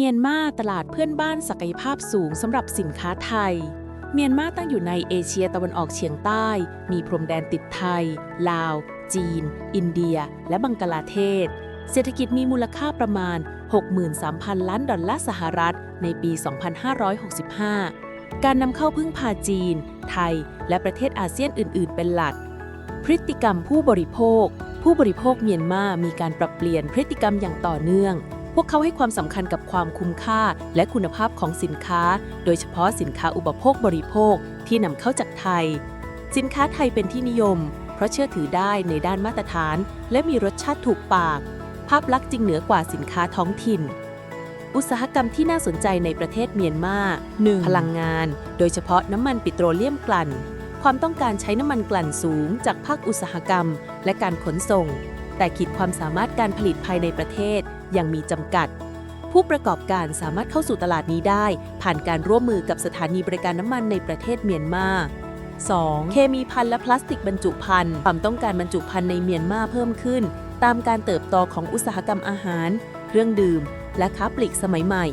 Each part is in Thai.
เมียนมาตลาดเพื่อนบ้านศักยภาพสูงสำหรับสินค้าไทย เมียนมาตั้งอยู่ในเอเชียตะวันออกเฉียงใต้ มีพรมแดนติดไทย ลาว จีน อินเดีย และบังกลาเทศ เศรษฐกิจมีมูลค่าประมาณ 63,000 ล้านดอลลาร์สหรัฐ ในปี 2565 การนำเข้าพึ่งพาจีน ไทย และประเทศอาเซียนอื่น ๆ เป็นหลัก พฤติกรรมผู้บริโภค ผู้บริโภคเมียนมามีการปรับเปลี่ยนพฤติกรรมอย่างต่อเนื่อง วกเขาให้ความสำคัญกับความคุ้มค่าและคุณภาพของสินค้า โดยเฉพาะสินค้าอุปโภคบริโภคที่นำเข้าจากไทย สินค้าไทยเป็นที่นิยม เพราะเชื่อถือได้ในด้านมาตรฐาน และมีรสชาติถูกปาก ภาพลักษณ์จึงเหนือกว่าสินค้าท้องถิ่น อุตสาหกรรมที่น่าสนใจในประเทศเมียนมา 1. พลังงาน โดยเฉพาะน้ำมันปิโตรเลียมกลั่น ความต้องการใช้น้ำมันกลั่นสูง จากภาคอุตสาหกรรม และการขนส่ง แต่ขีดความสามารถการผลิตภายในประเทศ ยังมีจำกัด ผู้ประกอบการสามารถเข้าสู่ตลาดนี้ได้ ผ่านการร่วมมือกับสถานีบริการน้ำมันในประเทศเมียนมา 2. เคมีภัณฑ์และพลาสติกบรรจุภัณฑ์ความต้องการบรรจุภัณฑ์ในเมียนมาเพิ่มขึ้น ตามการเติบโตของอุตสาหกรรมอาหาร เครื่องดื่ม และค้าปลีกสมัยใหม่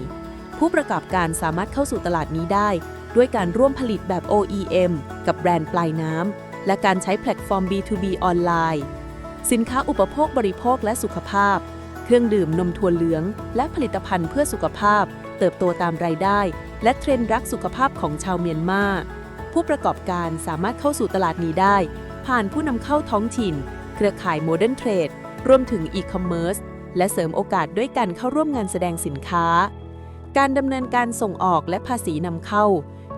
ผู้ประกอบการสามารถเข้าสู่ตลาดนี้ได้ ด้วยการร่วมผลิตแบบ OEM กับแบรนด์ปลายน้ำและการใช้แพลตฟอร์ม B2B ออนไลน์ สินค้าอุปโภคบริโภคและสุขภาพ เครื่องดื่มนมถั่วเหลือง และผลิตภัณฑ์เพื่อสุขภาพ เติบโตตามรายได้ และเทรนด์รักสุขภาพของชาวเมียนมาผู้ประกอบการสามารถเข้าสู่ตลาดนี้ได้ ผ่านผู้นำเข้าท้องถิ่น เครือข่ายโมเดิร์นเทรดรวมถึงอีคอมเมิร์ซและเสริมโอกาสด้วยการเข้าร่วมงานแสดงสินค้า การดำเนินการส่งออกและภาษีนำเข้า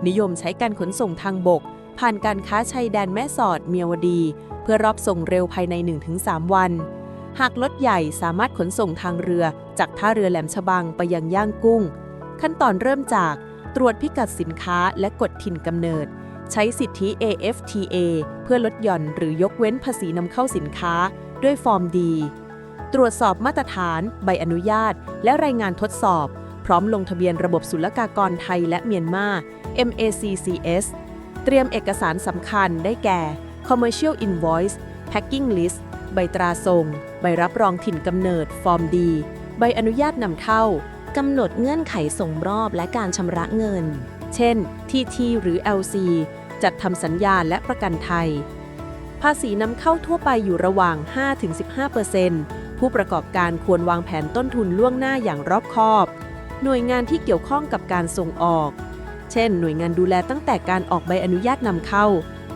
นิยมใช้การขนส่งทางบก ผ่านการค้าชายแดนแม่สอดเมียวดี เพื่อรอบส่งเร็วภายใน 1-3 วัน หากรถใหญ่สามารถขนส่งทางเรือจากท่าเรือแหลมฉบังไปยังย่างกุ้ง ขั้นตอนเริ่มจากตรวจพิกัดสินค้าและกฎถิ่นกำเนิด ใช้สิทธิ AFTA เพื่อลดหย่อนหรือยกเว้นภาษีนำเข้าสินค้า ด้วยฟอร์มดี ตรวจสอบมาตรฐาน ใบอนุญาต และรายงานทดสอบ พร้อมลงทะเบียนระบบศุลกากรไทยและเมียนมา MACCS เตรียมเอกสารสำคัญได้แก่ Commercial Invoice Packing List ใบตราส่ง ใบรับรองถิ่นกำเนิด ฟอร์มดี ใบอนุญาตนำเข้ากำหนดเงื่อนไขส่งมอบและการชำระเงิน เช่น TT หรือ LC จัดทำสัญญาและประกันไทย ภาษีนำเข้าทั่วไปอยู่ระหว่าง 5-15%ผู้ประกอบการควรวางแผนต้นทุนล่วงหน้าอย่างรอบคอบ หน่วยงานที่เกี่ยวข้องกับการส่งออก เช่น หน่วยงานดูแลตั้งแต่การออกใบอนุญาตนำเข้า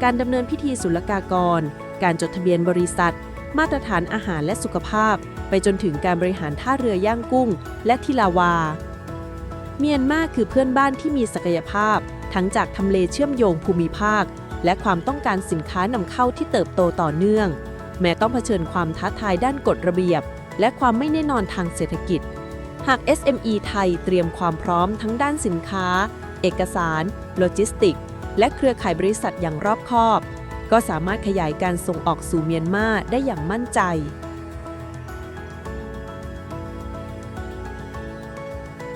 การดำเนินพิธีศุลกากร การจดทะเบียนบริษัท มาตรฐานอาหารและสุขภาพ ไปจนถึงการบริหารท่าเรือย่างกุ้ง และทิลาวา เมียนมาคือเพื่อนบ้านที่มีศักยภาพ ทั้งจากทำเลเชื่อมโยงภูมิภาค และความต้องการสินค้านำเข้าที่เติบโตต่อเนื่อง แม้ต้องเผชิญความท้าทายด้านกฎระเบียบ และความไม่แน่นอนทางเศรษฐกิจ หาก SME ไทยเตรียมความพร้อมทั้งด้านสินค้า เอกสาร โลจิสติก และเครือข่ายบริษัทอย่างรอบคอบ ก็สามารถขยายการส่งออกสู่เมียนมาได้อย่างมั่นใจ